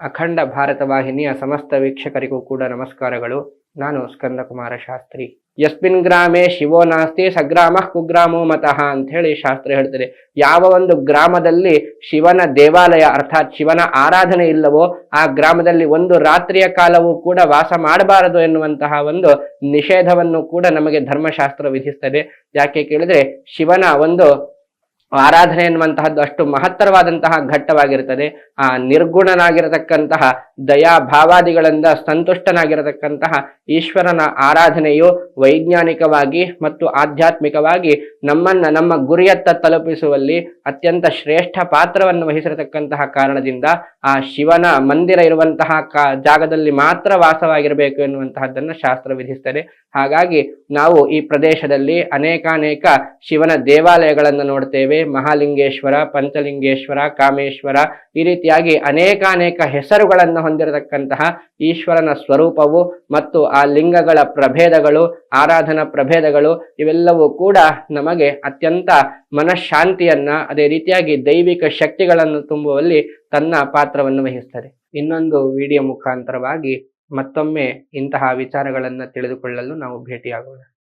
ಅಖಂಡ ಭಾರತ ವಾಹಿನಿಯ ಸಮಸ್ತ ವೀಕ್ಷಕರಿಗೂ ಕೂಡ ನಮಸ್ಕಾರಗಳು. ನಾನು ಸ್ಕಂದಕುಮಾರ ಶಾಸ್ತ್ರಿ. ಯಸ್ಮಿನ್ ಗ್ರಾಮೆ ಶಿವೋ ನಾಸ್ತಿ, ಸಗ್ರಾಮ ಕುಗ್ರಾಮೋ ಮತಃ ಅಂತ ಹೇಳಿ ಶಾಸ್ತ್ರ ಹೇಳ್ತದೆ. ಯಾವ ಒಂದು ಗ್ರಾಮದಲ್ಲಿ ಶಿವನ ದೇವಾಲಯ ಅರ್ಥಾತ್ ಶಿವನ ಆರಾಧನೆ ಇಲ್ಲವೋ, ಆ ಗ್ರಾಮದಲ್ಲಿ ಒಂದು ರಾತ್ರಿಯ ಕಾಲವೂ ಕೂಡ ವಾಸ ಮಾಡಬಾರದು ಎನ್ನುವಂತಹ ಒಂದು ನಿಷೇಧವನ್ನು ಕೂಡ ನಮಗೆ ಧರ್ಮಶಾಸ್ತ್ರ ವಿಧಿಸ್ತದೆ. ಯಾಕೆ ಕೇಳಿದ್ರೆ ಶಿವನ ಒಂದು ಆರಾಧನೆ ಎನ್ನುವಂತಹದ್ದು ಅಷ್ಟು ಮಹತ್ತರವಾದಂತಹ ಘಟ್ಟವಾಗಿರ್ತದೆ ಆ ನಿರ್ಗುಣನಾಗಿರತಕ್ಕಂತಹ ದಯಾ ಭಾವಾದಿಗಳಿಂದ ಸಂತುಷ್ಟನಾಗಿರತಕ್ಕಂತಹ ಈಶ್ವರನ ಆರಾಧನೆಯು ವೈಜ್ಞಾನಿಕವಾಗಿ ಮತ್ತು ಆಧ್ಯಾತ್ಮಿಕವಾಗಿ ನಮ್ಮನ್ನ ನಮ್ಮ ಗುರಿಯತ್ತ ತಲುಪಿಸುವಲ್ಲಿ ಅತ್ಯಂತ ಶ್ರೇಷ್ಠ ಪಾತ್ರವನ್ನು ವಹಿಸಿರತಕ್ಕಂತಹ ಕಾರಣದಿಂದ ಆ ಶಿವನ ಮಂದಿರ ಇರುವಂತಹ ಕಾ ಜಾಗದಲ್ಲಿ ಮಾತ್ರ ವಾಸವಾಗಿರಬೇಕು ಎನ್ನುವಂತಹದ್ದನ್ನ ಶಾಸ್ತ್ರ ವಿಧಿಸ್ತದೆ. ಹಾಗಾಗಿ ನಾವು ಈ ಪ್ರದೇಶದಲ್ಲಿ ಅನೇಕಾನೇಕ ಶಿವನ ದೇವಾಲಯಗಳನ್ನು ನೋಡ್ತೇವೆ. ಮಹಾಲಿಂಗೇಶ್ವರ, ಪಂಚಲಿಂಗೇಶ್ವರ, ಕಾಮೇಶ್ವರ, ಈ ರೀತಿಯಾಗಿ ಅನೇಕಾನೇಕ ಹೆಸರುಗಳನ್ನು ಹೊಂದಿರತಕ್ಕಂತಹ ಈಶ್ವರನ ಸ್ವರೂಪವು ಮತ್ತು ಆ ಲಿಂಗಗಳ ಪ್ರಭೇದಗಳು, ಆರಾಧನಾ ಪ್ರಭೇದಗಳು, ಇವೆಲ್ಲವೂ ಕೂಡ ನಮಗೆ ಅತ್ಯಂತ ಮನಃಶಾಂತಿಯನ್ನ, ಅದೇ ರೀತಿಯಾಗಿ ದೈವಿಕ ಶಕ್ತಿಗಳನ್ನು ತುಂಬುವಲ್ಲಿ ತನ್ನ ಪಾತ್ರವನ್ನು ವಹಿಸ್ತದೆ. ಇನ್ನೊಂದು ವಿಡಿಯೋ ಮುಖಾಂತರವಾಗಿ ಮತ್ತೊಮ್ಮೆ ಇಂತಹ ವಿಚಾರಗಳನ್ನು ತಿಳಿದುಕೊಳ್ಳಲು ನಾವು ಭೇಟಿಯಾಗೋಣ.